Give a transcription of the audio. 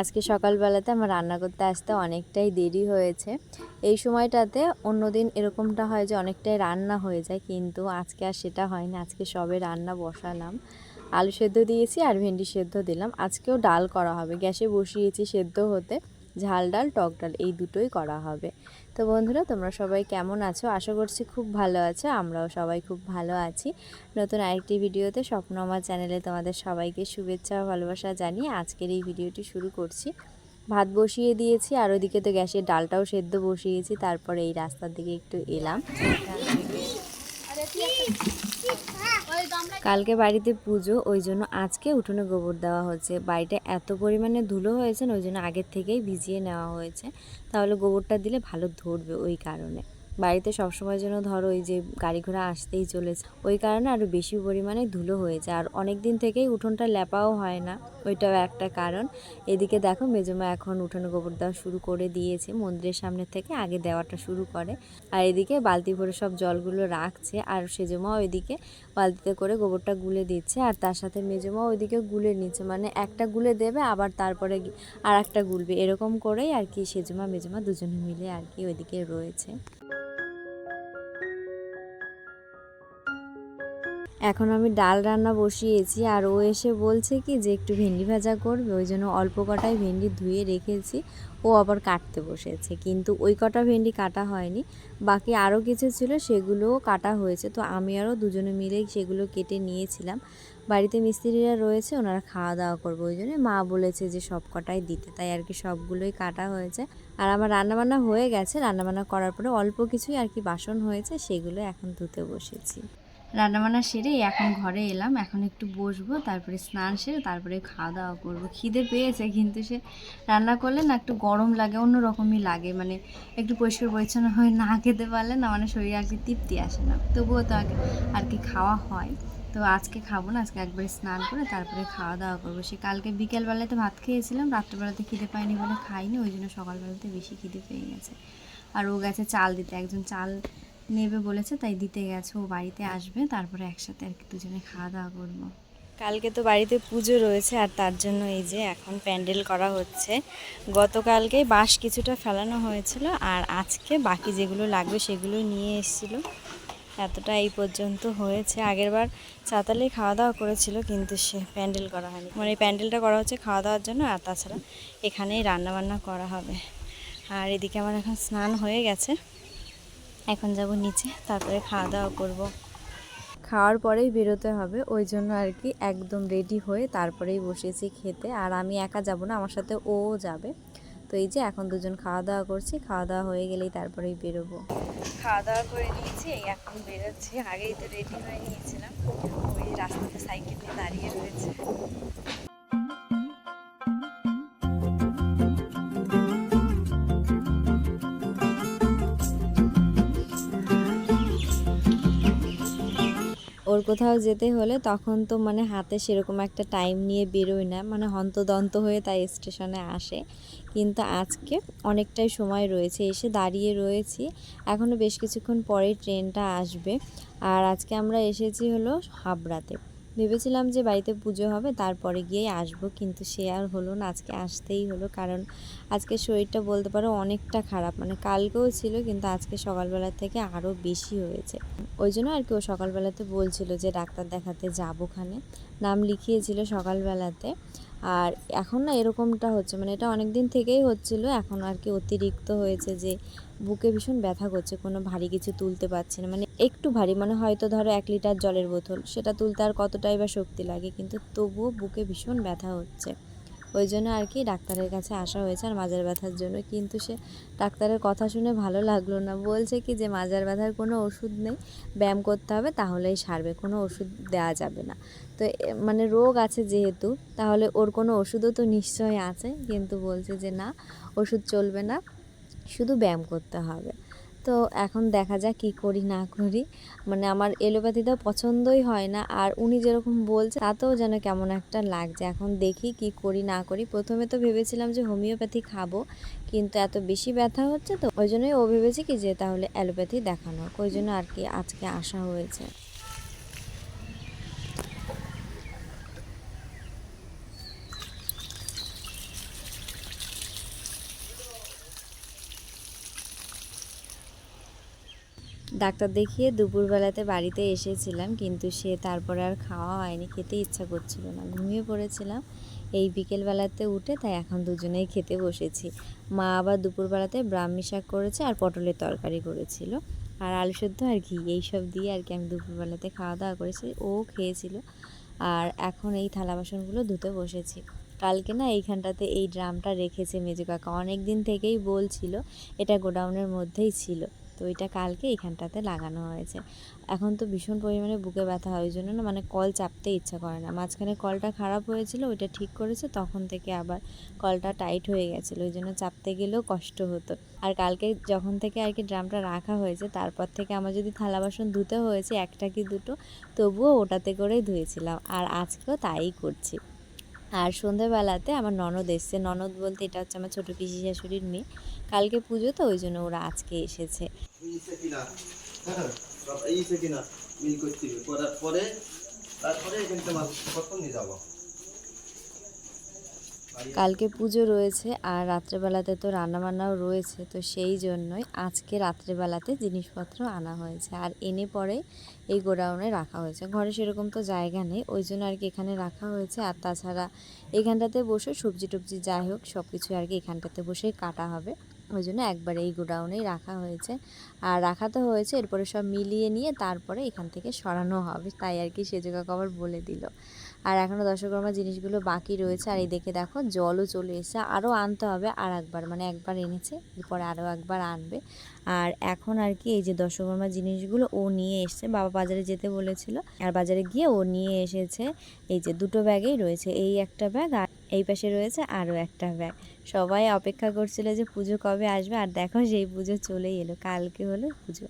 আজকে সকালবেলাতে আমার রান্না করতে আসতে অনেকটাই দেরি হয়েছে। এই সময়টাতে অন্যদিন এরকমটা হয় যে অনেকটাই রান্না হয়ে যায়, কিন্তু আজকে আর সেটা হয়নি। আজকে সবে রান্না বসালাম। আলু সেদ্ধ দিয়েছি আর ভেন্ডি সেদ্ধ দিলাম। আজকেও ডাল করা হবে। গ্যাসে বসিয়েছি সেদ্ধ হতে। ঝাল ডাল, টক ডাল, এই দুটোই করা হবে। তো বন্ধুরা, তোমরা সবাই কেমন আছো? আশা করছি খুব ভালো আছো। আমরাও সবাই খুব ভালো আছি। নতুন আরেকটি ভিডিওতে স্বপ্ন আমার চ্যানেলে তোমাদের সবাইকে শুভেচ্ছা ভালোবাসা জানিয়ে আজকের এই ভিডিওটি শুরু করছি। ভাত বসিয়ে দিয়েছি, আর ওদিকে তো গ্যাসের ডালটাও সেদ্ধ বসিয়েছি, তারপরে এই রাস্তার দিকে একটু এলাম। কালকে বাড়িতে পুজো, ওই জন্য আজকে উঠোনে গোবর দেওয়া হচ্ছে। বাড়িটা এত পরিমাণে ধুলো হয়েছে ওই জন্য আগের থেকেই ভিজিয়ে নেওয়া হয়েছে। তাহলে গোবরটা দিলে ভালো ধরবে ওই কারণে। বাড়িতে সবসময় জন্য ধরো ওই যে গাড়ি ঘোড়া আসতেই চলেছে, ওই কারণে আরও বেশি পরিমাণে ধুলো হয়েছে। আর অনেক দিন থেকেই উঠোনটা লেপাও হয় না, ওইটাও একটা কারণ। এদিকে দেখো মেজমা এখন উঠোনে গোবর দেওয়া শুরু করে দিয়েছে, মন্দিরের সামনে থেকে আগে দেওয়াটা শুরু করে। আর এদিকে বালতি ভরে সব জলগুলো রাখছে, আর সেজমা ওইদিকে বালতিতে করে গোবরটা গুলে দিচ্ছে। আর তার সাথে মেজমা ওইদিকে গুলে নিচ্ছে মানে একটা গুলে দেবে, আবার তারপরে আর একটা গুলবে। এরকম করেই আর কি সেজমা, মেজমা দুজনে মিলে আর কি ওইদিকে রয়েছে। এখন আমি ডাল রান্না বসিয়েছি আর ও এসে বলছে কি যে একটু ভেন্ডি ভাজা করবে, ওই জন্য অল্প কটাই ভেন্ডি ধুয়ে রেখেছি। ও আবার কাটতে বসেছে, কিন্তু ওই কটা ভেন্ডি কাটা হয়নি। বাকি আরও কিছু ছিল, সেগুলোও কাটা হয়েছে। তো আমি আরও দুজনে মিলেই সেগুলো কেটে নিয়েছিলাম। বাড়িতে মিস্ত্রিরা রয়েছে, ওনারা খাওয়া দাওয়া করবে ওই জন্য। মা বলেছে যে সব কটাই দিতে, তাই আর কি সবগুলোই কাটা হয়েছে। আর আমার রান্নাবান্না হয়ে গেছে। রান্নাবান্না করার পরে অল্প কিছুই আর কি বাসন হয়েছে, সেগুলো এখন ধুতে বসেছি। রান্নাবান্না সেরে এখন ঘরে এলাম। এখন একটু বসবো, তারপরে স্নান সেরে তারপরে খাওয়া দাওয়া করব। খিদে পেয়েছে, কিন্তু সে রান্না করলে না একটু গরম লাগে অন্য রকমই লাগে। মানে একটু পরিষ্কার পরিচ্ছন্ন হয়ে না খেতে পারলে না মানে শরীরে কি তৃপ্তি আসে না। তবুও তো আগে আর কি খাওয়া হয়। তো আজকে খাব না, আজকে একবারে স্নান করে তারপরে খাওয়া দাওয়া করব। সে কালকে বিকেলবেলাতে ভাত খেয়েছিলাম, রাত্রেবেলাতে খিদে পাইনি বলে খাইনি, ওই জন্য সকালবেলাতে বেশি খিদে পেয়ে গেছে। আর ও গেছে চাল দিতে, একজন চাল নেবে বলেছে, তাই দিতে গেছে। ও বাড়িতে আসবে, তারপরে একসাথে আর কি দুজনে খাওয়া দাওয়া করব। কালকে তো বাড়িতে পুজো রয়েছে, আর তার জন্য এই যে এখন প্যান্ডেল করা হচ্ছে। গতকালকেই বাঁশ কিছুটা ফেলানো হয়েছিল, আর আজকে বাকি যেগুলো লাগবে সেগুলো নিয়ে এসেছিল। এতটা এই পর্যন্ত হয়েছে। আগেরবার চাতালে খাওয়া দাওয়া করেছিল, কিন্তু সে প্যান্ডেল করা হয়নি। মানে প্যান্ডেলটা করা হচ্ছে খাওয়া দাওয়ার জন্য, আর তাছাড়া এখানেই রান্নাবান্না করা হবে। আর এদিকে আমার এখন স্নান হয়ে গেছে। এখন যাব নিচে তারপরে খাওয়া দাওয়া করব। খাওয়ার পরেই বেরোতে হবে ওই জন্য আর কি একদম রেডি হয়ে তারপরেই বসেছি খেতে। আর আমি একা যাব না আমার সাথে ও যাবে। তো এই যে এখন দুজন খাওয়া দাওয়া করছি খাওয়া দাওয়া হয়ে গেলেই তারপরেই বেরোবো। খাওয়া দাওয়া করে নিয়েছি এই এখন বেরোচ্ছি। আগেই তো রেডি হয়ে নিয়েছিলাম। ওই রাস্তাতে সাইকেল নিয়ে দাঁড়িয়ে রয়েছে। ওর কোথাও যেতে হলে তখন তো মানে হাতে সেরকম একটা টাইম নিয়ে বেরোয় না। মানে হন্তদন্ত হয়ে তাই স্টেশনে আসে। কিন্তু আজকে অনেকটাই সময় রয়েছে। এসে দাঁড়িয়ে রয়েছি। এখনও বেশ কিছুক্ষণ পরেই ট্রেনটা আসবে। আর আজকে আমরা এসেছি হলো হাবড়াতে। ভেবেছিলাম যে বাড়িতে পুজো হবে, তারপরে গিয়েই আসব, কিন্তু সে আর হলো না, আজকে আসতেই হলো, কারণ আজকে শরীরটা বলতে পারো অনেকটা খারাপ। মানে কালকেও ছিল, কিন্তু আজকে সকালবেলা থেকে আরও বেশি হয়েছে। ওই জন্য আর কি ও সকালবেলাতে বলছিল যে ডাক্তার দেখাতে যাব খানে নাম লিখিয়েছিল সকালবেলাতে। আর এখন না এরকমটা হচ্ছে মানে এটা অনেক দিন থেকেই হচ্ছিল, এখন আর কি অতিরিক্ত হয়েছে যে বুকে ভীষণ ব্যথা করছে, কোনো ভারী কিছু তুলতে পারছে না মানে একটু ভারী মানে হয়তো ধরো এক লিটার জলের বোতল, সেটা তুলতে আর কতটাই বা শক্তি লাগে, কিন্তু তবুও বুকে ভীষণ ব্যথা হচ্ছে। ওই জন্য আর কি ডাক্তারের কাছে আসা হয়েছে আর মাজার ব্যথার জন্য। কিন্তু সে ডাক্তারের কথা শুনে ভালো লাগল না। বলছে কি যে, মাজার ব্যথার কোনো ওষুধ নেই, ব্যায়াম করতে হবে, তাহলেই সারবে, কোনো ওষুধ দেওয়া যাবে না। তো মানে রোগ আছে যেহেতু, তাহলে ওর কোনো ওষুধও তো নিশ্চয়ই আছে। কিন্তু বলছে যে, না, ওষুধ চলবে না, শুধু ব্যায়াম করতে হবে। তো এখন দেখা যাক কি করি, না করি। মানে আমার এলোপ্যাথিটাও পছন্দই হয় না, আর উনি যেরকম বলছে, তাতেও যেন কেমন একটা লাগছে। এখন দেখি কি করি, না করি। প্রথমে তো ভেবেছিলাম যে হোমিওপ্যাথি খাব, কিন্তু এত বেশি ব্যথা হচ্ছে তো, ওই জন্যই ও ভেবেছি কি যে তাহলে অ্যালোপ্যাথি দেখানো। ওই জন্য আর কি আজকে আসা হয়েছে। ডাক্তার দেখিয়ে দুপুরবেলাতে বাড়িতে এসেছিলাম, কিন্তু সে তারপরে আর খাওয়া হয়নি, খেতে ইচ্ছা করছিল না। ঘুমিয়ে পড়েছিলাম। এই বিকেলবেলাতে উঠে তাই এখন দুজনেই খেতে বসেছি। মা আবার দুপুরবেলাতে ব্রাহ্মী শাক করেছে আর পটলের তরকারি করেছিল। আর আলু সেদ্ধ আর ঘি এইসব দিয়ে আর কি আমি দুপুরবেলাতে খাওয়া দাওয়া করেছি। ও খেয়েছিল। আর এখন এই থালা বাসনগুলো ধুতে বসেছি। কালকে না এইখানটাতে এই ড্রামটা রেখেছে মেজো কাকা। অনেক দিন থেকেই বলছিল, এটা গোডাউনের মধ্যেই ছিল। তো এটা কালকে এইখানটাতে লাগানো হয়েছে। এখন তো ভীষণ পরিমাণে বুকে ব্যথা হয়, ওই জন্য না মানে কল চাপতে ইচ্ছা করে না। মাঝখানে কলটা খারাপ হয়েছিল, ওইটা ঠিক করেছে, তখন থেকে আবার কলটা টাইট হয়ে গেছিল, ওই জন্য চাপতে গেলেও কষ্ট হতো। আর কালকে যখন থেকে আর কি ড্রামটা রাখা হয়েছে, তারপর থেকে আমার যদি থালা বাসন ধুতে হয়েছে, একটা কি দুটো, তবুও ওটাতে করেই ধুয়েছিলাম, আর আজকেও তাই করছি। আর সন্ধেবেলাতে আমার ননদ এসছে, ননদ বলতে এটা হচ্ছে আমার ছোটো পিসি শাশুড়ির মেয়ে কালকে পুজো তো ওই জন্য ওরা আজকে এসেছে। হ্যাঁ পরে তারপরে যাব। কালকে পুজো রয়েছে আর রাত্রেবেলাতে তো রান্নাবান্নাও রয়েছে তো সেই জন্যই আজকে রাত্রেবেলাতে জিনিসপত্র আনা হয়েছে। আর এনে পরে এই গোডাউনে রাখা হয়েছে। ঘরে সেরকম তো জায়গা নেই ওই জন্য আর কি এখানে রাখা হয়েছে। আর তাছাড়া এখানটাতে বসে সবজি টবজি যাই হোক সব কিছু আর কি এখানটাতে বসেই কাটা হবে। ওই জন্য একবার এই গোডাউনেই রাখা হয়েছে। আর রাখা তো হয়েছে, এরপরে সব মিলিয়ে নিয়ে তারপরে এখান থেকে সরানো হবে, তাই আর কি সেজো কাকু আবার বলে দিল। আর এখনও দশকর্মা জিনিসগুলো বাকি রয়েছে, আর এই দেখে দেখো জলও চলে এসেছে, আরও আনতে হবে আর একবার মানে একবার এনেছে, এরপরে আরও একবার আনবে। আর এখন আর কি এই যে দশকর্মা জিনিসগুলো ও নিয়ে এসছে, বাবা বাজারে যেতে বলেছিল, আর বাজারে গিয়ে ও নিয়ে এসেছে, এই যে দুটো ব্যাগেই রয়েছে, এই একটা ব্যাগ আর এই পাশে রয়েছে আরও একটা ব্যাগ। সবাই অপেক্ষা করছিল যে পুজো কবে আসবে, আর দেখো সেই পুজো চলেই এলো, কালকে হলো পুজো।